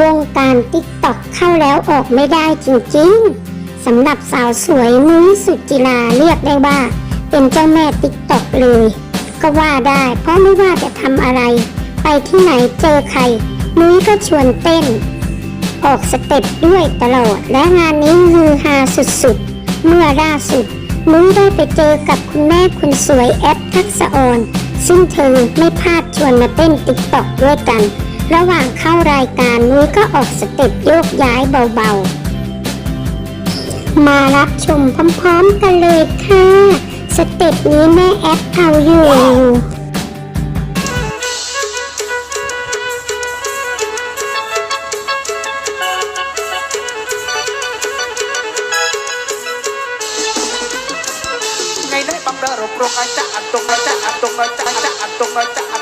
วงการติ๊กต็อกเข้าแล้วออกไม่ได้จริงๆสำหรับสาวสวยนุ้ยสุจิราเรียกได้ว่า เป็นเจ้าแม่ติ๊กต็อกเลย ก็ว่าได้เพราะไม่ว่าจะทำอะไร ไปที่ไหนเจอใคร นุ้ยก็ชวนเต้น ออกสเต็ปด้วยตลอด และงานนี้ฮือฮาสุดๆ เมื่อล่าสุด นุ้ยได้ไปเจอกับคุณแม่คุณสวยแอปทักษะออนซึ่งเธอไม่พลาดชวนมาเต้นติ๊กต็อกด้วยกัน ระหว่างเข้ารายการนุ้ยก็ออกสเต็ปโยกย้ายเบาๆ มารับชมพร้อมๆกันเลยค่ะ สเต็ปนี้แม่แอปเอาอยู่ ngày nay băng đỡ rộp rộp ai cha ăn tung ai cha ăn tung ai cha cha ăn tung ai cha ăn